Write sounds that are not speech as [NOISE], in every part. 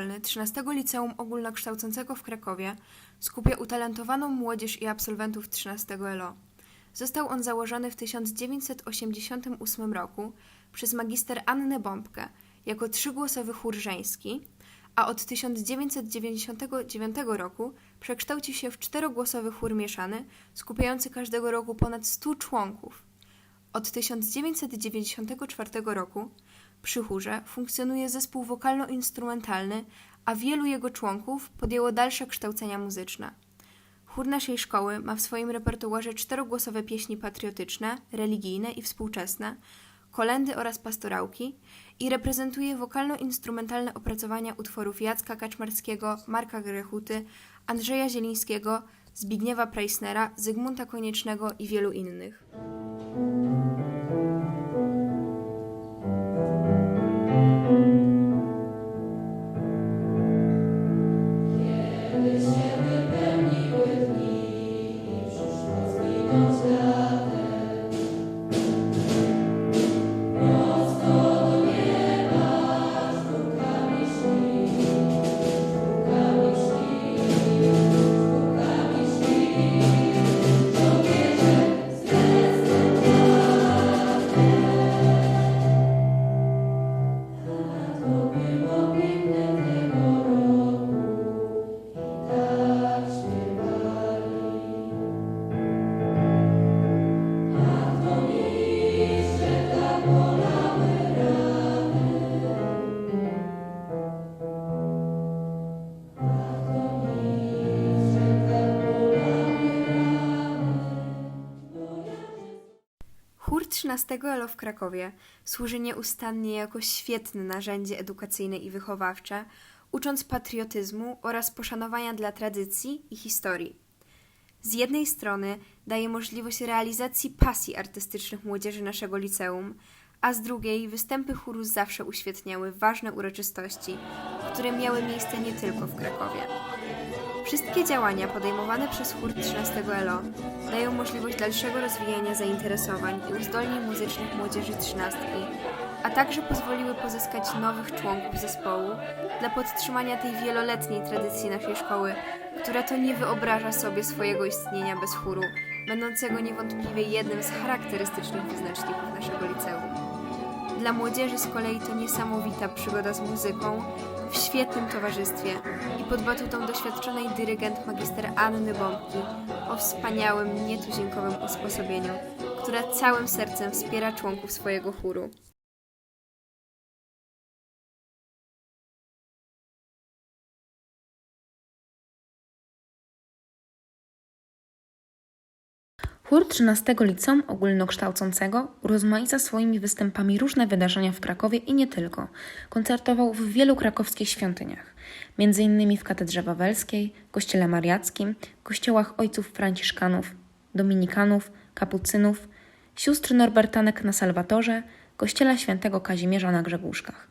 szkolny 13 Liceum Ogólnokształcącego w Krakowie skupia utalentowaną młodzież i absolwentów 13 LO. Został on założony w 1988 roku przez magister Annę Bombkę jako trzygłosowy chór żeński, a od 1999 roku przekształcił się w czterogłosowy chór mieszany, skupiający każdego roku ponad 100 członków. Od 1994 roku przy chórze funkcjonuje zespół wokalno-instrumentalny, a wielu jego członków podjęło dalsze kształcenia muzyczne. Chór naszej szkoły ma w swoim repertuarze czterogłosowe pieśni patriotyczne, religijne i współczesne, kolendy oraz pastorałki i reprezentuje wokalno-instrumentalne opracowania utworów Jacka Kaczmarskiego, Marka Grechuty, Andrzeja Zielińskiego, Zbigniewa Preissnera, Zygmunta Koniecznego i wielu innych. 13 ELO w Krakowie służy nieustannie jako świetne narzędzie edukacyjne i wychowawcze, ucząc patriotyzmu oraz poszanowania dla tradycji i historii. Z jednej strony daje możliwość realizacji pasji artystycznych młodzieży naszego liceum, a z drugiej występy chóru zawsze uświetniały ważne uroczystości, które miały miejsce nie tylko w Krakowie. Wszystkie działania podejmowane przez chór 13 ELO dają możliwość dalszego rozwijania zainteresowań i uzdolnień muzycznych młodzieży trzynastki, a także pozwoliły pozyskać nowych członków zespołu dla podtrzymania tej wieloletniej tradycji naszej szkoły, która to nie wyobraża sobie swojego istnienia bez chóru, będącego niewątpliwie jednym z charakterystycznych wyznaczników naszego liceum. Dla młodzieży z kolei to niesamowita przygoda z muzyką, w świetnym towarzystwie i pod batutą doświadczonej dyrygent magister Anny Bombki o wspaniałym, nietuzinkowym usposobieniu, która całym sercem wspiera członków swojego chóru. Chór 13 Liceum Ogólnokształcącego urozmaica swoimi występami różne wydarzenia w Krakowie i nie tylko. Koncertował w wielu krakowskich świątyniach, m.in. w Katedrze Wawelskiej, Kościele Mariackim, kościołach ojców franciszkanów, dominikanów, kapucynów, sióstr Norbertanek na Salwatorze, Kościela Świętego Kazimierza na Grzegórzkach.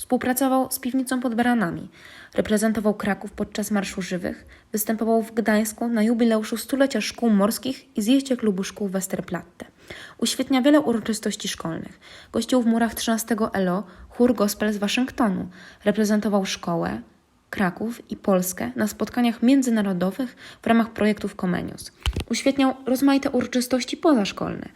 Współpracował z piwnicą pod Baranami, reprezentował Kraków podczas Marszu Żywych, występował w Gdańsku na jubileuszu stulecia szkół morskich i zjeździe klubu szkół Westerplatte. Uświetnia wiele uroczystości szkolnych. Gościł w murach 13 ELO chór gospel z Waszyngtonu. Reprezentował szkołę, Kraków i Polskę na spotkaniach międzynarodowych w ramach projektów Comenius. Uświetniał rozmaite uroczystości pozaszkolne,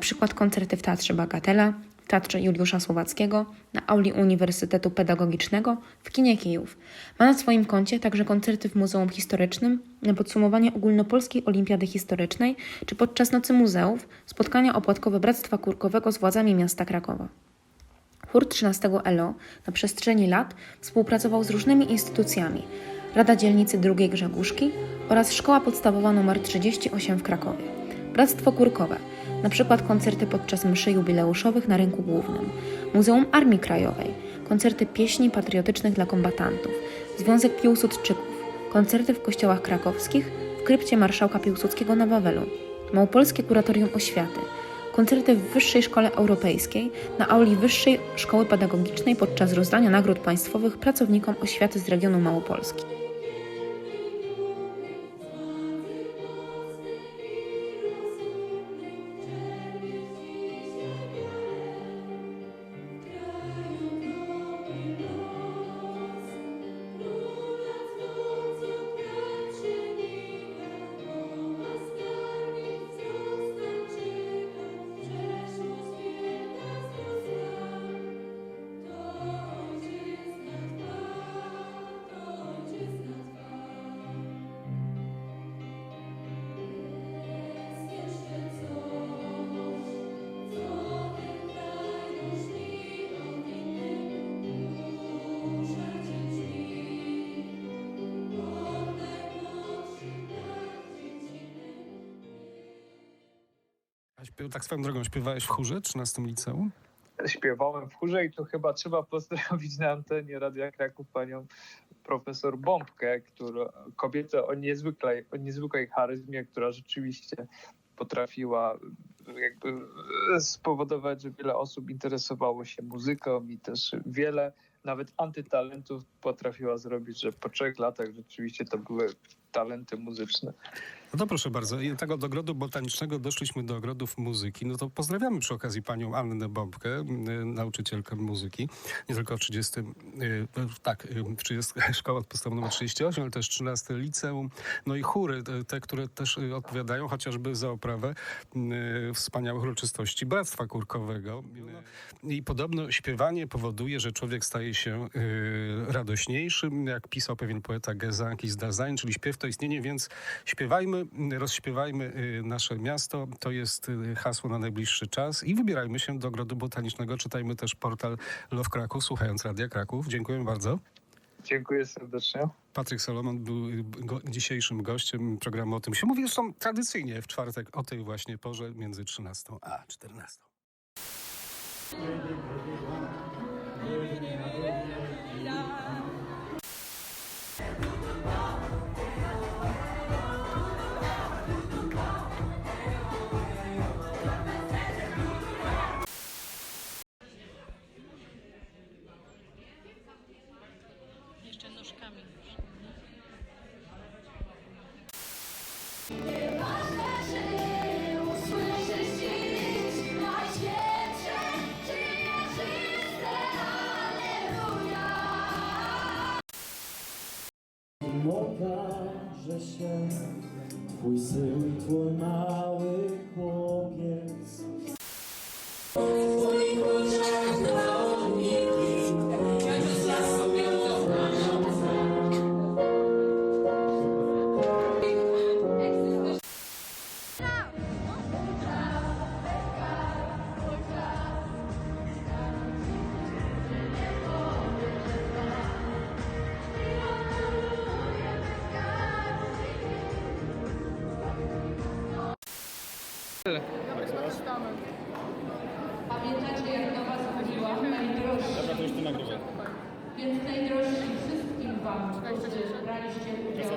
przykład koncerty w Teatrze Bagatela, Teatrze Juliusza Słowackiego, na auli Uniwersytetu Pedagogicznego, w kinie Kijów. Ma na swoim koncie także koncerty w Muzeum Historycznym, na podsumowanie Ogólnopolskiej Olimpiady Historycznej, czy podczas Nocy Muzeów, spotkania opłatkowe Bractwa Kurkowego z władzami miasta Krakowa. Chór 13 ELO na przestrzeni lat współpracował z różnymi instytucjami Rada Dzielnicy II Grzegórzki oraz Szkoła Podstawowa nr 38 w Krakowie. Bractwo Kurkowe, przykład koncerty podczas mszy jubileuszowych na rynku głównym, Muzeum Armii Krajowej, koncerty pieśni patriotycznych dla kombatantów, Związek Piłsudczyków, koncerty w kościołach krakowskich, w krypcie marszałka Piłsudskiego na Wawelu, Małopolskie Kuratorium Oświaty, koncerty w Wyższej Szkole Europejskiej na auli Wyższej Szkoły Pedagogicznej podczas rozdania nagród państwowych pracownikom oświaty z regionu Małopolski. Tak swoją drogą, śpiewałeś w chórze 13 liceum? śpiewałem w chórze i tu chyba trzeba [LAUGHS] pozdrowić na antenie Radia Kraków panią profesor Bombkę, która, kobietę o niezwykłej, o niezwykłej charyzmie, która rzeczywiście potrafiła jakby spowodować, że wiele osób interesowało się muzyką i też wiele nawet antytalentów potrafiła zrobić, że po trzech latach rzeczywiście to były talenty muzyczne. No to proszę bardzo, i tego do ogrodu botanicznego doszliśmy do ogrodów muzyki. No to pozdrawiamy przy okazji panią Annę Bombkę, y, nauczycielkę muzyki. Nie tylko w 30, y, tak, y, w 30 [LAUGHS] szkoła podstawowa nr 38, ale też 13 liceum. No i chóry, te, które też y, odpowiadają chociażby za oprawę y, wspaniałych uroczystości Bractwa Kurkowego. Y, I podobno śpiewanie powoduje, że człowiek staje się y, radośniejszym, jak pisał pewien poeta Gesang ist Dasein, czyli śpiew to istnienie, więc śpiewajmy, rozśpiewajmy y, nasze miasto. To jest y, hasło na najbliższy czas i wybierajmy się do Ogrodu Botanicznego. Czytajmy też portal Love Kraków, słuchając Radia Kraków. Dziękuję bardzo. Dziękuję serdecznie. Patryk Solomon był y, go, dzisiejszym gościem programu o tym się mówi. Zresztą tradycyjnie w czwartek o tej właśnie porze między 13 a 14. Czyste Alleluja Okaże się Twój syn, Twój mały Pamiętacie, jak do Was mówiłam? Najdrożsi. Dobra, to już tu nagrywam. Więc najdrożsi wszystkim Wam, którzy braliście udział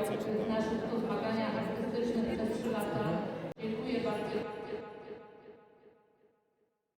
w naszych tu zmaganiach artystycznych przez 3 lata,